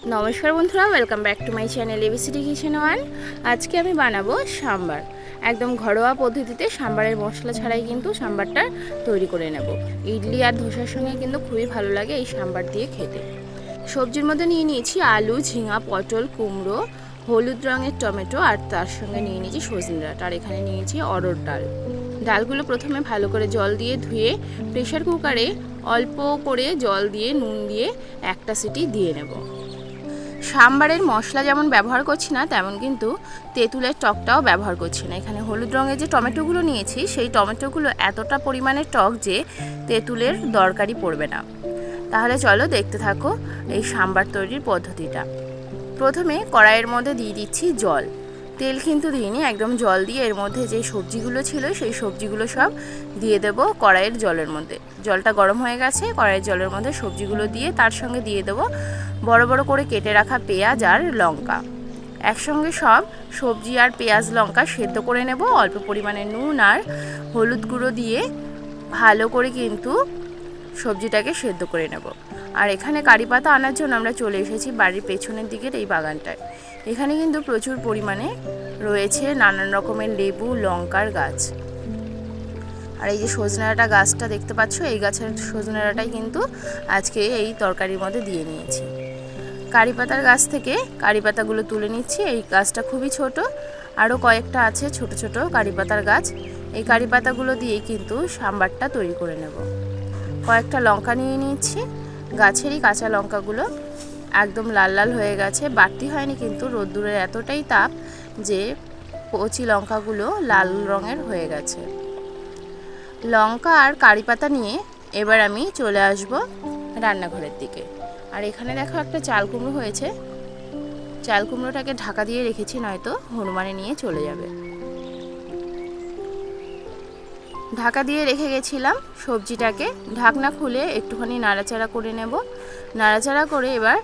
নমস্কার বন্ধুরা welcome back to my channel ABCD kitchen one আজকে আমি বানাবো সাম্বার। একদম ঘরোয়া পদ্ধতিতে সাম্বারের মশলা ছাড়াই কিন্তু সাম্বারটা তৈরি করে নেব। ইডলি আর ধোসার সঙ্গে কিন্তু খুবই ভালো লাগে এই সাম্বার দিয়ে খেতে। সবজির মধ্যে নিয়ে নিয়েছি আলু, ঝিঙা, পটল, কুমড়ো, হলুদ রঙের টমেটো আর তার সঙ্গে নিয়ে নিয়েছি সজনে ডাঁটা। আর এখানে নিয়েছি অরড় ডাল। ডালগুলো প্রথমে ভালো করে জল দিয়ে ধুয়ে প্রেশার কুকারে অল্প করে জল দিয়ে নুন দিয়ে একটা সিটি দিয়ে নেব। সাম্বারের মশলা যেমন ব্যবহার করছি না, তেমন কিন্তু তেঁতুলের টকটাও ব্যবহার করছি না। এখানে হলুদ রঙের যে টমেটোগুলো নিয়েছি, সেই টমেটোগুলো এতটা পরিমাণে টক যে তেঁতুলের দরকারই পড়বে না। তাহলে চলো দেখতে থাকো এই সাম্বার তৈরির পদ্ধতিটা। প্রথমে কড়াইয়ের মধ্যে দিয়ে দিচ্ছি জল। তেল কিন্তু দিইনি, একদম জল দিয়ে এর মধ্যে যে সবজিগুলো ছিল সেই সবজিগুলো সব দিয়ে দেবো কড়াইয়ের জলের মধ্যে। জলটা গরম হয়ে গেছে, কড়াইয়ের জলের মধ্যে সবজিগুলো দিয়ে তার সঙ্গে দিয়ে দেবো বড় বড় করে কেটে রাখা পেঁয়াজ আর লঙ্কা। একসঙ্গে সব সবজি আর পেঁয়াজ, লঙ্কা সেদ্ধ করে নেব, অল্প পরিমাণে নুন আর হলুদ গুঁড়ো দিয়ে ভালো করে কিন্তু সবজিটাকে সেদ্ধ করে নেব। আর এখানে কারি পাতা আনার জন্য আমরা চলে এসেছি বাড়ির পেছনের দিকের এই বাগানটায়। এখানে কিন্তু প্রচুর পরিমাণে রয়েছে নানান রকমের লেবু, লঙ্কার গাছ। আর এই যে সজনাটা গাছটা দেখতে পাচ্ছ, এই গাছের সজনাটাই কিন্তু আজকে এই তরকারির মধ্যে দিয়ে নিয়েছি। কারি পাতার গাছ থেকে কারি পাতাগুলো তুলে নিচ্ছি, এই গাছটা খুবই ছোট। আরও কয়েকটা আছে ছোট ছোট কারি পাতার গাছ। এই কারি পাতাগুলো দিয়েই কিন্তু সাম্বারটা তৈরি করে নেব। কয়েকটা লঙ্কা নিয়ে নিচ্ছি। গাছেরই কাঁচা লঙ্কাগুলো একদম লাল লাল হয়ে গেছে। বাড়তি হয়নি কিন্তু রোদ্দুরের এতটাই তাপ যে কচি লঙ্কাগুলো লাল রঙের হয়ে গেছে। লঙ্কা আর কারি পাতা নিয়ে এবার আমি চলে আসব রান্নাঘরের দিকে। আর এখানে দেখো একটা চাল কুমড়ো হয়েছে। চাল কুমড়োটাকে ঢাকা দিয়ে রেখেছি, নয়তো হনুমানে নিয়ে চলে যাবে। ঢাকা দিয়ে রেখে গেছিলাম। সবজিটাকে ঢাকনা খুলে একটুখানি নাড়াচাড়া করে নেব। নাড়াচাড়া করে এবার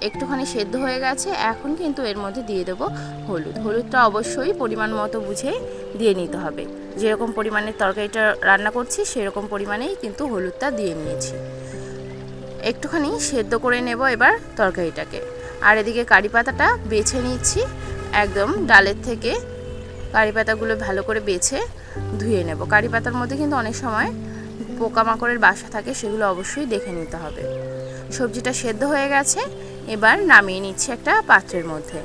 একটুখানি সেদ্ধ হয়ে গেছে। এখন কিন্তু এর মধ্যে দিয়ে দেব হলুদ। হলুদটা অবশ্যই পরিমাণ মতো বুঝে দিয়ে নিতে হবে। যেরকম পরিমাণে তরকারিটা রান্না করছি, সেরকম পরিমাণেই কিন্তু হলুদটা দিয়ে নিয়েছি। একটুখানি সেদ্ধ করে নেব এবার তরকারিটাকে। আর এদিকে কারি পাতাটা বেছে নিচ্ছি। একদম ডালের থেকে কারি পাতাগুলো ভালো করে বেছে ধুয়ে নেব। কারি পাতার মধ্যে কিন্তু অনেক সময় পোকামাকড়ের বাসা থাকে, সেগুলো অবশ্যই দেখে নিতে হবে। সবজিটা সেদ্ধ হয়ে গেছে, এবার নামিয়ে নিচ্ছি একটা পাত্রের মধ্যে।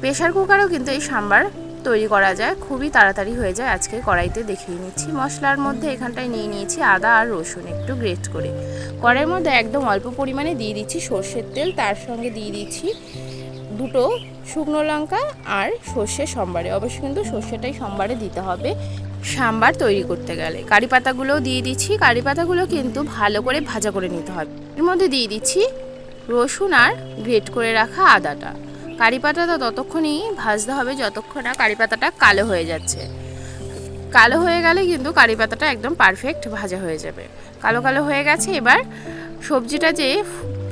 প্রেশার কুকারেও কিন্তু এই সাম্বার তৈরি করা যায়, খুবই তাড়াতাড়ি হয়ে যায়। আজকে কড়াইতে দেখিয়ে নিচ্ছি। মশলার মধ্যে এখানটায় নিয়ে নিয়েছি আদা আর রসুন, একটু গ্রেট করে। কড়াইয়ের মধ্যে একদম অল্প পরিমাণে দিয়ে দিচ্ছি সর্ষের তেল, তার সঙ্গে দিয়ে দিচ্ছি দুটো শুকনো লঙ্কা আর সর্ষে সম্বারে। অবশ্যই কিন্তু সর্ষেটাই সম্বারে দিতে হবে। সাম্বার তৈরি করতে গেলে। কারি পাতাগুলোও দিয়ে দিচ্ছি। কারি পাতাগুলো কিন্তু ভালো করে ভাজা করে নিতে হবে। এর মধ্যে দিয়ে দিচ্ছি রসুন আর গ্রেট করে রাখা আদাটা। কারি পাতাটা ততক্ষণই ভাজতে হবে যতক্ষণ না কারি পাতাটা কালো হয়ে যাচ্ছে। কালো হয়ে গেলে কিন্তু কারি পাতাটা একদম পারফেক্ট ভাজা হয়ে যাবে। কালো কালো হয়ে গেছে। এবার সবজিটা যে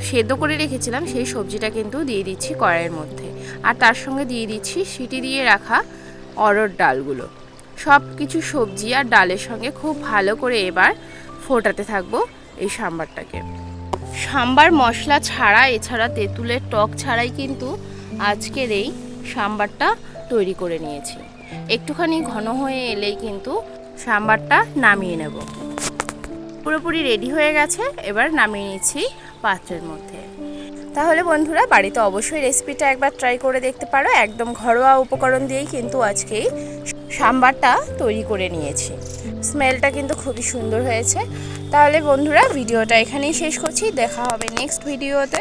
সেদ্ধ করে রেখেছিলাম, সেই সবজিটা কিন্তু দিয়ে দিচ্ছি কড়াইয়ের মধ্যে। আর তার সঙ্গে দিয়ে দিচ্ছি সিটি দিয়ে রাখা অরড় ডালগুলো। সব কিছু সবজি আর ডালের সঙ্গে খুব ভালো করে এবার ফোটাতে থাকব এই সাম্বারটাকে। সাম্বার মশলা ছাড়া, এছাড়া তেঁতুলের টক ছাড়াই কিন্তু আজকের এই সাম্বারটা তৈরি করে নিয়েছি। একটুখানি ঘন হয়ে এলেই কিন্তু সাম্বারটা নামিয়ে নেব। পুরোপুরি রেডি হয়ে গেছে, এবার নামিয়ে নিচ্ছি পাত্রের মধ্যে। তাহলে বন্ধুরা, বাড়িতে অবশ্যই রেসিপিটা একবার ট্রাই করে দেখতে পারো। একদম ঘরোয়া উপকরণ দিয়েই কিন্তু আজকেই সাম্বারটা তৈরি করে নিয়েছি। স্মেলটা কিন্তু খুবই সুন্দর হয়েছে। তাহলে বন্ধুরা, ভিডিওটা এখানেই শেষ করছি। দেখা হবে নেক্সট ভিডিওতে